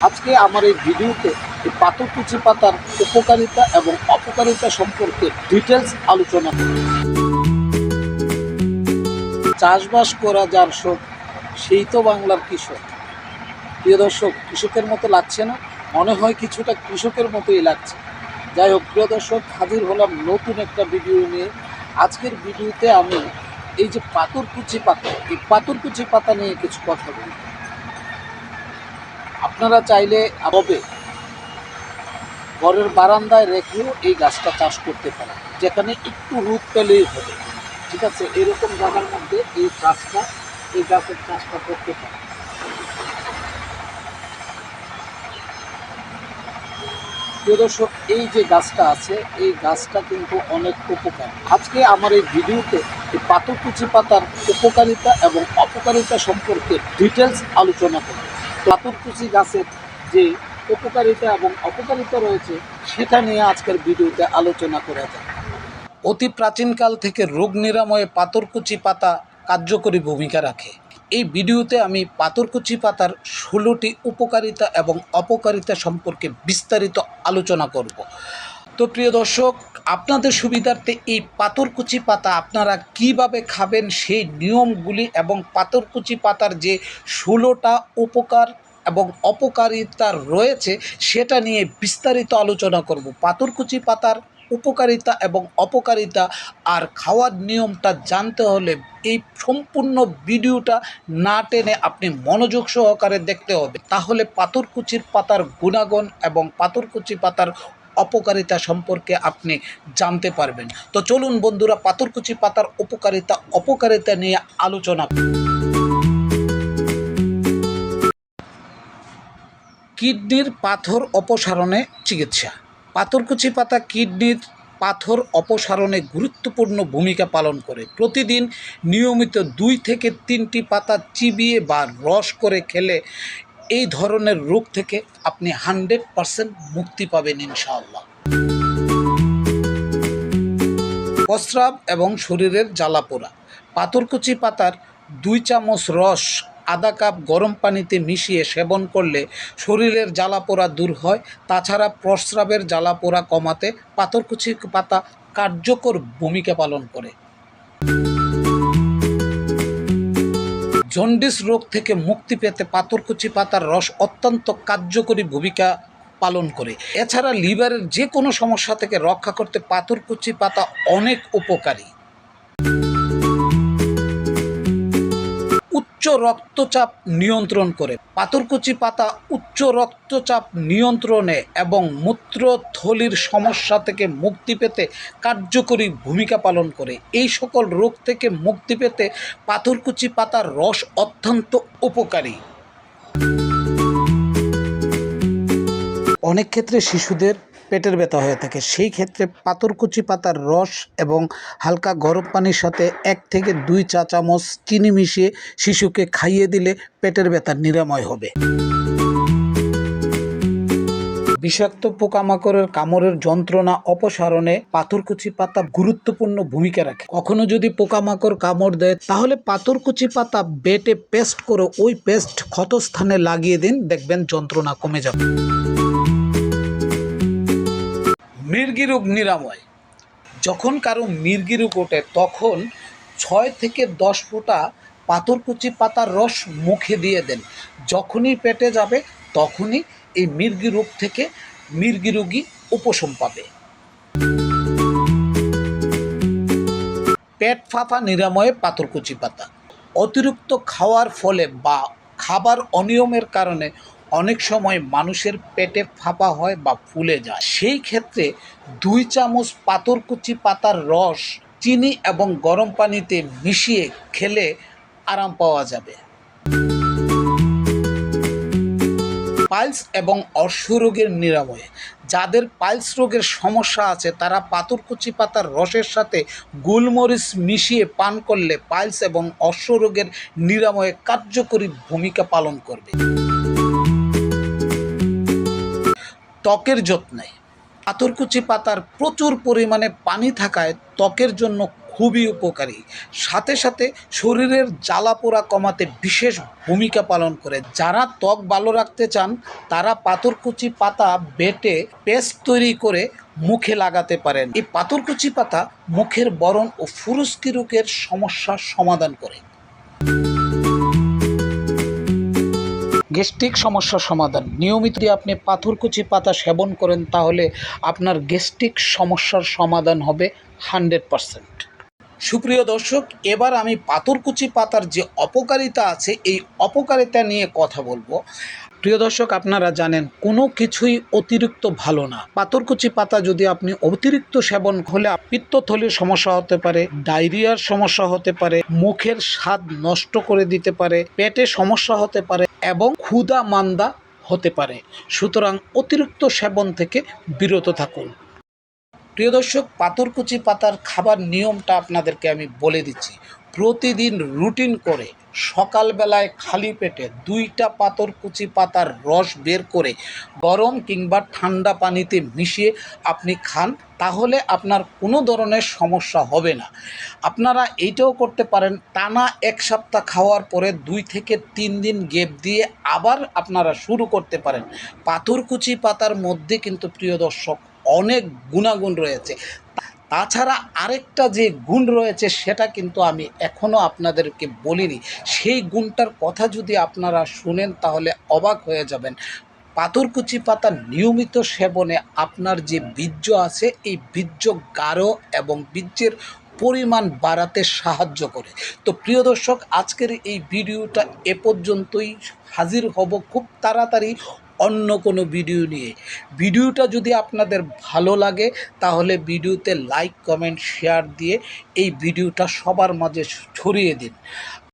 আজকে আমার এই ভিডিওতে এই পাথরকুচি পাতার উপকারিতা এবং অপকারিতা সম্পর্কে ডিটেলস আলোচনা চাষবাস করা যার শোক সেই তো বাংলার কৃষক। প্রিয় দর্শক, কৃষকের মতো লাগছে না, মনে হয় কিছুটা কৃষকের মতোই লাগছে। যাই হোক, প্রিয় দর্শক, হাজির হলাম নতুন একটা ভিডিও নিয়ে। আজকের ভিডিওতে আমি এই যে পাথরকুচি পাতা, এই পাথরকুচি পাতা নিয়ে কিছু কথা বলি আপনারা চাইলে হবে ঘরের বারান্দায় রেখেও এই গাছটা চাষ করতে পারেন, যেখানে একটু রূপ পেলেই হবে। ঠিক আছে? এরকম জায়গার মধ্যে এই গাছটা, এই গাছের চাষটা করতে পারেন। দর্শক, এই যে গাছটা আছে, এই গাছটা কিন্তু অনেক উপকার। আজকে আমার এই ভিডিওতে এই পাথরকুচি পাতার উপকারিতা এবং অপকারিতা সম্পর্কে ডিটেলস আলোচনা করব। পাথরকুচি গাছের যে উপকারিতা এবং অপকারিতা রয়েছে, সেটা নিয়ে আজকের ভিডিওতে আলোচনা করা যায় অতি প্রাচীনকাল থেকে রোগ নিরাময়ে পাথরকুচি পাতা কার্যকরী ভূমিকা রাখে। এই ভিডিওতে আমি পাথরকুচি পাতার ষোলোটি উপকারিতা এবং অপকারিতা সম্পর্কে বিস্তারিত আলোচনা করব। তো প্রিয় দর্শক, আপনাদের সুবিধার্থে এই পাথরকুচি পাতা আপনারা কীভাবে খাবেন সেই নিয়মগুলি এবং পাথরকুচি পাতার যে ষোলোটা উপকার এবং অপকারিতা রয়েছে সেটা নিয়ে বিস্তারিত আলোচনা করব। পাথরকুচি পাতার উপকারিতা এবং অপকারিতা আর খাওয়ার নিয়মটা জানতে হলে এই সম্পূর্ণ ভিডিওটা না টেনে আপনি মনোযোগ সহকারে দেখতে হবে। তাহলে পাথরকুচির পাতার গুণাগুণ এবং পাথরকুচি পাতার অপকারিতা সম্পর্কে আপনি জানতে পারবেন। তো চলুন বন্ধুরা, পাথরকুচি পাতার উপকারিতা, অপকারিতা নিয়ে আলোচনা। কিডনির পাথর অপসারণে চিকিৎসা। পাথরকুচি পাতা কিডনির পাথর অপসারণে গুরুত্বপূর্ণ ভূমিকা পালন করে। প্রতিদিন নিয়মিত দুই থেকে তিনটি পাতা চিবিয়ে বা রস করে খেলে এই ধরনের রোগ থেকে আপনি হান্ড্রেড পারসেন্ট মুক্তি পাবেন ইনশাআল্লাহ। প্রস্রাব এবং শরীরের জ্বালাপোড়া, পাথরকুচি পাতার দুই চামচ রস, আধা কাপ গরম পানিতে মিশিয়ে সেবন করলে শরীরের জ্বালাপোড়া দূর হয়। তাছাড়া প্রস্রাবের জ্বালাপোড়া কমাতে পাথরকুচি পাতা কার্যকর ভূমিকা পালন করে। জন্ডিস রোগ থেকে মুক্তি পেতে পাথরকুচি পাতার রস অত্যন্ত কার্যকরী ভূমিকা পালন করে। এছাড়া লিভারের যে কোনো সমস্যা থেকে রক্ষা করতে পাথরকুচি পাতা অনেক উপকারী। উচ্চ রক্তচাপ নিয়ন্ত্রণ করে। পাথরকুচি পাতা উচ্চ রক্তচাপ নিয়ন্ত্রণে এবং মূত্রথলির সমস্যা থেকে মুক্তি পেতে কার্যকরী ভূমিকা পালন করে। এই সকল রোগ থেকে মুক্তি পেতে পাথরকুচি পাতার রস অত্যন্ত উপকারী। অনেক ক্ষেত্রে শিশুদের পেটের ব্যথা হয়ে থাকে। সেই ক্ষেত্রে পাথরকুচি পাতার রস এবং হালকা গরম পানির সাথে এক থেকে দুই চা চামচ চিনি মিশিয়ে শিশুকে খাইয়ে দিলে পেটের ব্যথা নিরাময় হবে। বিষাক্ত পোকামাকড়ের কামড়ের যন্ত্রণা অপসারণে পাথরকুচি পাতা গুরুত্বপূর্ণ ভূমিকা রাখে। কখনো যদি পোকামাকড় কামড় দেয়, তাহলে পাথরকুচি পাতা বেটে পেস্ট করে ওই পেস্ট ক্ষতস্থানে লাগিয়ে দিন। দেখবেন যন্ত্রণা কমে যাবে। মৃগী রোগ নিরাময়। যখন কারও মৃগী রোগ ওঠে, তখন ছয় থেকে দশ ফোঁটা পাথরকুচি পাতার রস মুখে দিয়ে দেন। যখনই পেটে যাবে, তখনই এই মৃগী রোগ থেকে মৃগী রোগী উপশম পাবে। পেট ফাঁপা নিরাময়ে পাথরকুচি পাতা। অতিরিক্ত খাওয়ার ফলে বা খাবার অনিয়মের কারণে অনেক সময় মানুষের পেটে ফাঁপা হয় বা ফুলে যায়। সেই ক্ষেত্রে দুই চামচ পাথরকুচি পাতার রস চিনি এবং গরম পানিতে মিশিয়ে খেলে আরাম পাওয়া যাবে। পাইলস এবং অর্শ রোগের নিরাময়ে। যাদের পাইলস রোগের সমস্যা আছে, তারা পাথরকুচি পাতার রসের সাথে গোলমরিচ মিশিয়ে পান করলে পাইলস এবং অর্শ রোগের নিরাময়ে কার্যকরী ভূমিকা পালন করবে। ত্বকের যত্নে। পাথরকুচি পাতার প্রচুর পরিমাণে পানি থাকায় ত্বকের জন্য খুবই উপকারী। সাথে সাথে শরীরের জ্বালাপোড়া কমাতে বিশেষ ভূমিকা পালন করে। যারা ত্বক ভালো রাখতে চান, তারা পাথরকুচি পাতা বেটে পেস্ট তৈরি করে মুখে লাগাতে পারেন। এই পাথরকুচি পাতা মুখের বরণ ও ফুরুস্কি রোগের সমস্যার সমাধান করে। গ্যাস্ট্রিক সমস্যার সমাধান। নিয়মিত যদি আপনি পাথরকুচি পাতা সেবন করেন, তাহলে আপনার গ্যাস্ট্রিক সমস্যার সমাধান হবে হান্ড্রেড পারসেন্ট। সুপ্রিয় দর্শক, এবার আমি পাথরকুচি পাতার যে অপকারিতা আছে, এই অপকারিতা নিয়ে কথা বলব। প্রিয় দর্শক, আপনারা জানেন, কোনো কিছুই অতিরিক্ত ভালো না। পাথরকুচি পাতা যদি আপনি অতিরিক্ত সেবন হলে পিত্তথলির সমস্যা হতে পারে, ডায়রিয়ার সমস্যা হতে পারে, মুখের স্বাদ নষ্ট করে দিতে পারে, পেটে সমস্যা হতে পারে এবং ক্ষুদা মান্দা হতে পারে। সুতরাং অতিরিক্ত সেবন থেকে বিরত থাকুন। প্রিয় দর্শক, পাথরকুচি পাতার খাবার নিয়মটা আপনাদেরকে আমি বলে দিচ্ছি। প্রতিদিন রুটিন করে সকালবেলায় খালি পেটে দুইটা পাথরকুচি পাতার রস বের করে গরম কিংবা ঠান্ডা পানিতে মিশিয়ে আপনি খান, তাহলে আপনার কোনো ধরনের সমস্যা হবে না। আপনারা এইটাও করতে পারেন, টানা এক সপ্তাহ খাওয়ার পরে দুই থেকে তিন দিন গেপ দিয়ে আবার আপনারা শুরু করতে পারেন। পাথরকুচি পাতার মধ্যে কিন্তু প্রিয় দর্শক অনেক গুণাগুণ রয়েছে। তাছাড়া আরেকটা যে গুণ রয়েছে সেটা কিন্তু আমি এখনও আপনাদেরকে বলিনি। সেই গুণটার কথা যদি আপনারা শুনেন তাহলে অবাক হয়ে যাবেন। পাথরকুচি পাতা নিয়মিত সেবনে আপনার যে বীর্য আছে, এই বীর্য গাঢ় এবং বীর্যের পরিমাণ বাড়াতে সাহায্য করে। তো প্রিয় দর্শক, আজকের এই ভিডিওটা এ পর্যন্তই। হাজির হব খুব তাড়াতাড়ি অন্য কোনো ভিডিও নিয়ে। ভিডিওটা যদি আপনাদের ভালো লাগে, তাহলে ভিডিওতে লাইক কমেন্ট শেয়ার দিয়ে এই ভিডিওটা সবার মাঝে ছড়িয়ে দিন।